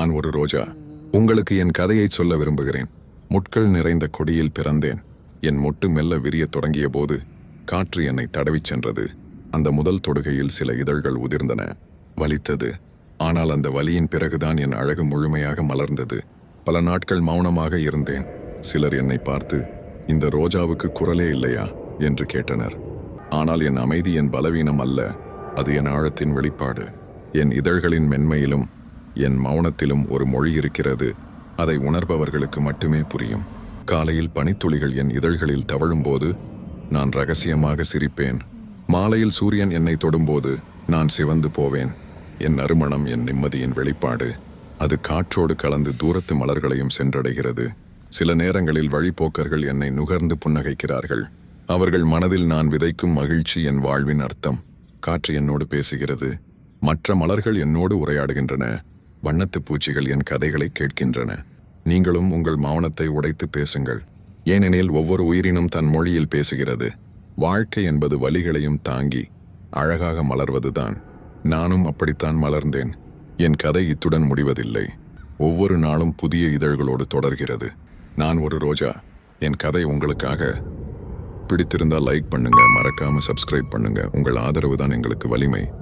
நான் ஒரு ரோஜா. உங்களுக்கு என் கதையை சொல்ல விரும்புகிறேன். முட்கள் நிறைந்த கொடியில் பிறந்தேன். என் முட்டு மெல்ல விரியத் தொடங்கிய போது காற்று என்னை தடவிச் சென்றது. அந்த முதல் தொடுகையில் சில இதழ்கள் உதிர்ந்தன. வலித்தது. ஆனால் அந்த வலியின் பிறகுதான் என் அழகு முழுமையாக மலர்ந்தது. பல நாட்கள் மௌனமாக இருந்தேன். சிலர் என்னை பார்த்து இந்த ரோஜாவுக்கு குரலே இல்லையா? என்று கேட்டனர். ஆனால் என் அமைதி என் பலவீனம் அல்ல. அது என் ஆழத்தின் வெளிப்பாடு. என் இதழ்களின் மென்மையிலும் என் மௌனத்திலும் ஒரு மொழி இருக்கிறது. அதை உணர்பவர்களுக்கு மட்டுமே புரியும். காலையில் பனித்துளிகள் என் இதழ்களில் தவழும்போது நான் ரகசியமாக சிரிப்பேன். மாலையில் சூரியன் என்னை தொடும்போது நான் சிவந்து போவேன். என் நறுமணம் என் நிம்மதியின் வெளிப்பாடு. அது காற்றோடு கலந்து தூரத்து மலர்களையும் சென்றடைகிறது. சில நேரங்களில் வழிப்போக்கர்கள் என்னை நுகர்ந்து புன்னகைக்கிறார்கள். அவர்கள் மனதில் நான் விதைக்கும் மகிழ்ச்சி என் வாழ்வின் அர்த்தம். காற்று என்னோடு பேசுகிறது. மற்ற மலர்கள் என்னோடு உரையாடுகின்றன. வண்ணத்துப் பூச்சிகள் என் கதைகளை கேட்கின்றன. நீங்களும் உங்கள் மௌனத்தை உடைத்து பேசுங்கள். ஏனெனில் ஒவ்வொரு உயிரினும் தன் மொழியில் பேசுகிறது. வாழ்க்கை என்பது வலிகளையும் தாங்கி அழகாக மலர்வதுதான். நானும் அப்படித்தான் மலர்ந்தேன். என் கதை இத்துடன் முடிவதில்லை. ஒவ்வொரு நாளும் புதிய இதழ்களோடு தொடர்கிறது. நான் ஒரு ரோஜா. என் கதை உங்களுக்காக. பிடித்திருந்தால் லைக் பண்ணுங்க மறக்காம சப்ஸ்கிரைப் பண்ணுங்க. உங்கள் ஆதரவு தான் எங்களுக்கு வலிமை.